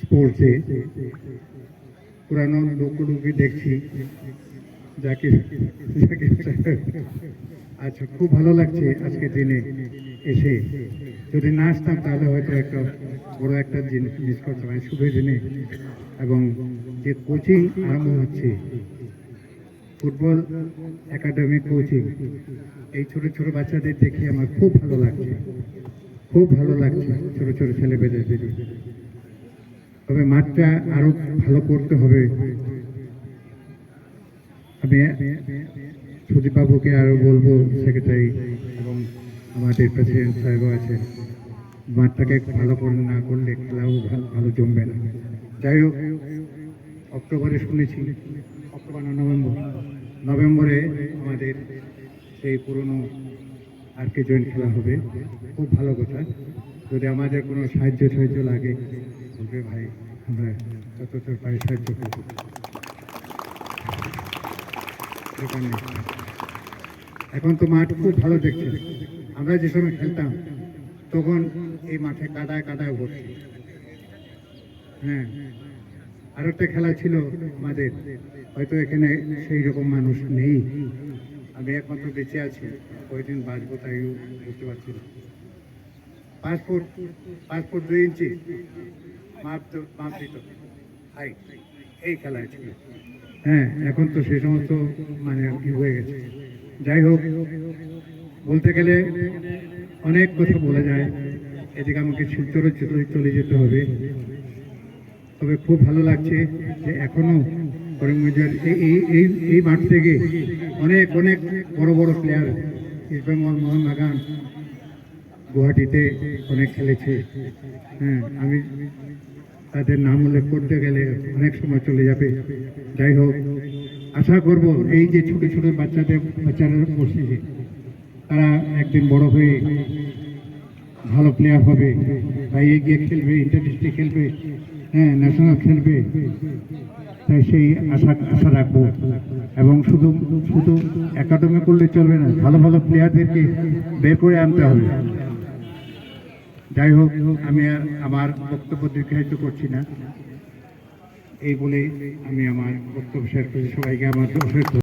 স্পোর্টসে পুরানো লোকগুলোকে দেখছি, যাকে আচ্ছা খুব ভালো লাগছে আজকে দিনে এসে। যদি না আসতাম তাহলে হয়তো একটা বড় একটা জিনিস মিস করতাম শুভ দিনে এবং যে কোচিং আরম্ভ হচ্ছে ফুটবল একাডেমি কোচিং এই ছোট ছোট বাচ্চাদের দেখে আমার খুব ভালো লাগছে। খুব ভালো লাগছে ছোট ছোট ছেলে পেলেদের তবে মাঠটা আরও ভালো করতে হবে। আমি সুদীপ বাবুকে আরও বলব সেক্রেটারি এবং আমাদের প্রেসিডেন্ট সাহেবও আছে। মাঠটাকে ভালো করে না করলে খেলাও ভালো জমবে না। যাই হোক, অক্টোবরে শুনেছি, অক্টোবর নভেম্বর, নভেম্বরে আমাদের সেই পুরনো আর কে জয়েন্ট খেলা হবে? খুব ভালো কথা। যদি আমাদের কোনো সাহায্য সাহায্য লাগে, বলবে ভাই, আমরা যত তোর পায়ে সাহায্য করব। এখন তো মাঠ খুব ভালো দেখছে। আমরা যে সময় খেলতাম, তখন এই মাঠে কাদায় কাদায় ভর্তি। হ্যাঁ। আর একটা খেলা ছিল আমাদের। হয়তো এখানে সেই রকম মানুষ নেই। আমি একমাত্র বেঁচে আছি কয়েকদিন বাঁচবো তাই বুঝতে পারছি না। পাসপোর্ট পাসপোর্ট দুই ইঞ্চি, মাপ মাপ দিত হাই এই খেলায় ছিল হ্যাঁ এখন তো সে সমস্ত মানে কি হয়ে গেছে। যাই হোক, বলতে গেলে অনেক কথা বলা যায়। এদিকে আমাকে শিলচরে চলে যেতে হবে। তবে খুব ভালো লাগছে যে এখনও করিমগঞ্জের এই এই এই মাঠ থেকে অনেক অনেক বড় বড় প্লেয়ার ইস্টবেঙ্গল মোহনবাগান গুয়াহাটিতে অনেক খেলেছে। হ্যাঁ আমি তাদের নাম উল্লেখ করতে গেলে অনেক সময় চলে যাবে। যাই হোক, আশা করব এই যে ছোট ছোট বাচ্চাদের, বাচ্চারা বসেছে, তারা একদিন বড় হয়ে ভালো প্লেয়ার হবে, বা এগিয়ে খেলবে ইন্টার খেলবে। হ্যাঁ ন্যাশনাল খেলবে। তাই সেই আশা আশা রাখব। এবং শুধু শুধু একাডেমি করলে চলবে না, ভালো ভালো প্লেয়ারদেরকে বের করে আনতে হবে। যাই হোক, আমি আমার বক্তব্য দীর্ঘায়িত করছি না। এই বলে আমি আমার বক্তব্য শেষ করছি। সবাইকে আমার